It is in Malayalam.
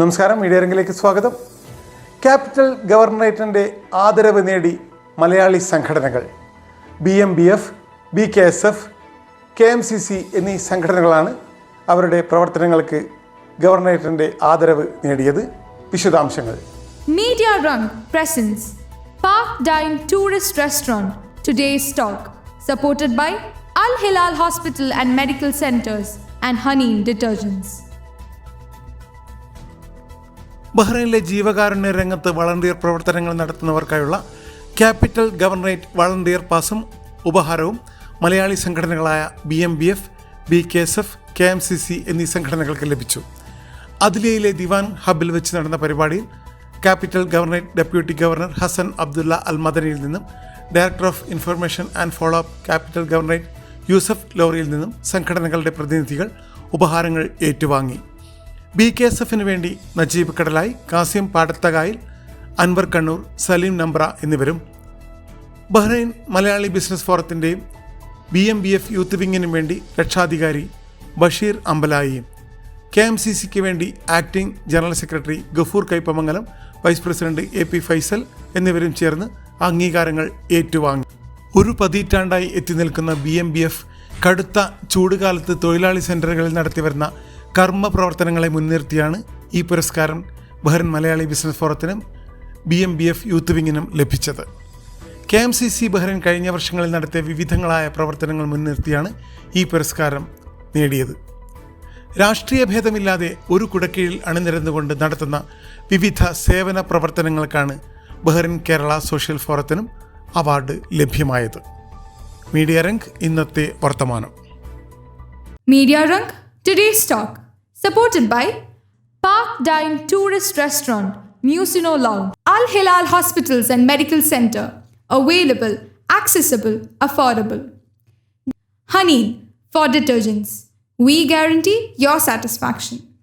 നമസ്കാരം മീഡിയ രംഗിലേക്ക് സ്വാഗതം. ക്യാപിറ്റൽ ഗവർണറേറ്റിന്റെ ആദരവ് നേടി മലയാളി സംഘടനകൾ. B M B F B K S F K M C C എന്നീ സംഘടനകളാണ് അവരുടെ പ്രവർത്തനങ്ങൾക്ക് ഗവർണറേറ്റിന്റെ ആദരവ് നേടിയത്. വിശദാംശങ്ങൾ. Media Rang presents. Park dine tourist restaurant today stock. Supported by Al Hilal hospital and medical centres and honey Detergents. ബഹ്റൈനിലെ ജീവകാരുണ്യ രംഗത്ത് വളണ്ടിയർ പ്രവർത്തനങ്ങൾ നടത്തുന്നവർക്കായുള്ള ക്യാപിറ്റൽ ഗവർണറേറ്റ് വളണ്ടിയർ പാസും ഉപഹാരവും Malayali സംഘടനകളായ B M B F B K S F K M C C എന്നീ സംഘടനകൾക്ക് ലഭിച്ചു. അതിലയിലെ ദിവാൻ ഹബിൽ വെച്ച് നടന്ന പരിപാടിയിൽ capital governorate deputy governor Hasan Abdullah Al മദനിയിൽ നിന്നും director of information and follow up capital governorate Yusuf ലോറിയിൽ നിന്നും സംഘടനകളുടെ പ്രതിനിധികൾ ഉപഹാരങ്ങൾ ഏറ്റുവാങ്ങി. ബി കെ എസ് എഫിന് വേണ്ടി നജീബ് കടലായി കാസിം പാടത്തകായിൽ അൻവർ കണ്ണൂർ സലീം നമ്പ്ര എന്നിവരും Bahrain Malayali business ഫോറത്തിന്റെയും B M B F youth വിങ്ങിനും വേണ്ടി രക്ഷാധികാരി ബഷീർ അമ്പലായിയും കെ എം സി സിക്ക് വേണ്ടി acting general secretary Gafoor Kaipamangalam vice president A P Faisal എന്നിവരും ചേർന്ന് അംഗീകാരങ്ങൾ ഏറ്റുവാങ്ങി. ഒരു പതിറ്റാണ്ടായി എത്തി നിൽക്കുന്ന ബി എം ബി എഫ് കടുത്ത ചൂടുകാലത്ത് തൊഴിലാളി സെന്ററുകളിൽ നടത്തിവരുന്ന കർമ്മ പ്രവർത്തനങ്ങളെ മുൻനിർത്തിയാണ് ഈ പുരസ്കാരം Bahrain Malayali business ഫോറത്തിനും B M B F youth വിങ്ങിനും ലഭിച്ചത്. K M C C Bahrain കഴിഞ്ഞ വർഷങ്ങളിൽ നടത്തിയ വിവിധങ്ങളായ പ്രവർത്തനങ്ങൾ മുൻനിർത്തിയാണ് ഈ പുരസ്കാരം നേടിയത്. രാഷ്ട്രീയ ഭേദമില്ലാതെ ഒരു കുടക്കീഴിൽ അണിനിരന്നുകൊണ്ട് നടത്തുന്ന വിവിധ സേവന പ്രവർത്തനങ്ങൾക്കാണ് ബഹ്റിൻ കേരള സോഷ്യൽ ഫോറത്തിനും അവാർഡ് ലഭ്യമായത്. മീഡിയ രംഗ് ഇന്നത്തെ വർത്തമാനം. Media today stock. Supported by Park Dine Tourist Restaurant, Musino Lounge, Al Hilal Hospitals and Medical Center, available, accessible, affordable. Honey for detergents. We guarantee your satisfaction.